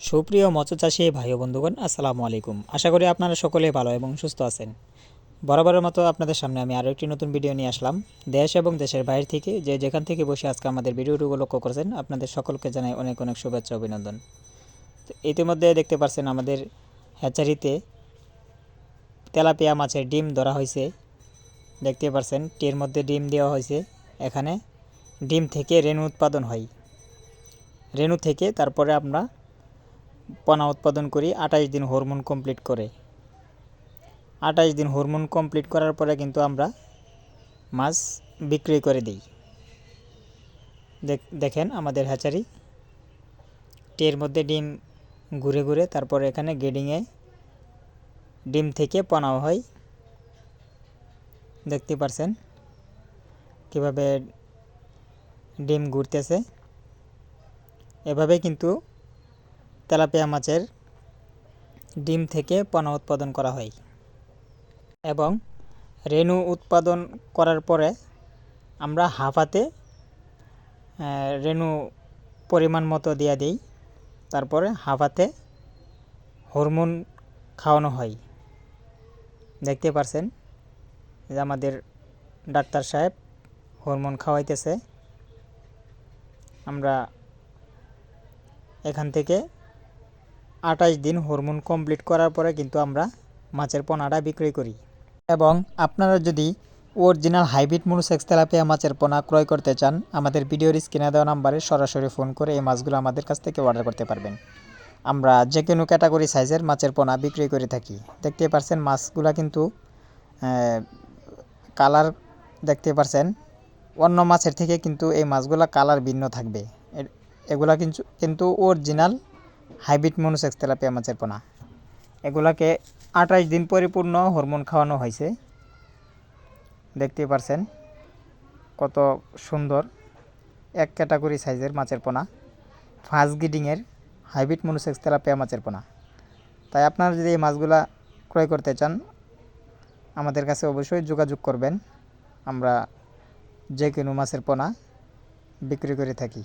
সুপ্রিয় মৎস্য চাষী ভাই বন্ধুগণ, আসসালামু আলাইকুম। আশা করি আপনারা সকলে ভালো এবং সুস্থ আছেন। বরাবরের মতো আপনাদের সামনে আমি আরও একটি নতুন ভিডিও নিয়ে আসলাম। দেশ এবং দেশের বাইরে থেকে যে যেখান থেকে বসে আজকে আমাদের ভিডিওটুকু লক্ষ্য করেছেন, আপনাদের সকলকে জানাই অনেক অনেক শুভেচ্ছা অভিনন্দন। তো ইতিমধ্যে দেখতে পাচ্ছেন আমাদের হ্যাচারিতে তেলাপিয়া মাছের ডিম ধরা হয়েছে। দেখতে পাচ্ছেন টির মধ্যে ডিম দেওয়া হয়েছে। এখানে ডিম থেকে রেণু উৎপাদন হয়। রেণু থেকে তারপরে আমরা পোনা উৎপাদন করি আঠাশ দিন হরমোন কমপ্লিট করে। আঠাশ দিন হরমোন কমপ্লিট করার পরে কিন্তু আমরা মাছ বিক্রি করে দিই। দেখ- দেখেন আমাদের হ্যাচারি টের মধ্যে ডিম ঘুরে ঘুরে, তারপর এখানে গেডিংয়ে ডিম থেকে পোনাও হয়। দেখতে পারছেন কীভাবে ডিম ঘুরতেছে। এভাবে কিন্তু তেলাপিয়া মাছের ডিম থেকে পোনা উৎপাদন করা হয় এবং রেণু উৎপাদন করার পরে আমরা হাফাতে রেণু পরিমাণ মতো দিয়ে দিই। তারপরে হাফাতে হরমোন খাওয়ানো হয়। দেখতে পারছেন? যে আমাদের ডাক্তার সাহেব হরমোন খাওয়াইতেছে। আমরা এখান থেকে আঠাশ দিন হরমোন কমপ্লিট করার পরে কিন্তু আমরা মাছের পোনাটা বিক্রয় করি। এবং আপনারা যদি অরিজিনাল হাইব্রিড মনুসেক্স তেলাপিয়া মাছের পোনা ক্রয় করতে চান, আমাদের ভিডিওর স্ক্রিনে দেওয়া নাম্বারে সরাসরি ফোন করে এই মাছগুলো আমাদের কাছ থেকে অর্ডার করতে পারবেন। আমরা যে কোনো ক্যাটাগরি সাইজের মাছের পোনা বিক্রি করে থাকি। দেখতে পারছেন মাছগুলা কিন্তু কালার দেখতে পারছেন। অন্য মাছের থেকে কিন্তু এই মাছগুলা কালার ভিন্ন থাকবে। এগুলা কিন্তু কিন্তু অরিজিনাল হাইব্রিড মনুসেক্স তেলাপিয়া মাছের পোনা। এগুলাকে আঠাশ দিন পরিপূর্ণ হরমোন খাওয়ানো হয়েছে। দেখতে পারছেন কত সুন্দর এক ক্যাটাগরি সাইজের মাছের পোনা। ফার্স্ট গিডিংয়ের হাইব্রিড মনুসেক্স তেলাপিয়া মাছের পোনা। তাই আপনারা যদি এই মাছগুলা ক্রয় করতে চান, আমাদের কাছে অবশ্যই যোগাযোগ করবেন। আমরা যে কোনো মাছের পোনা বিক্রি করে থাকি।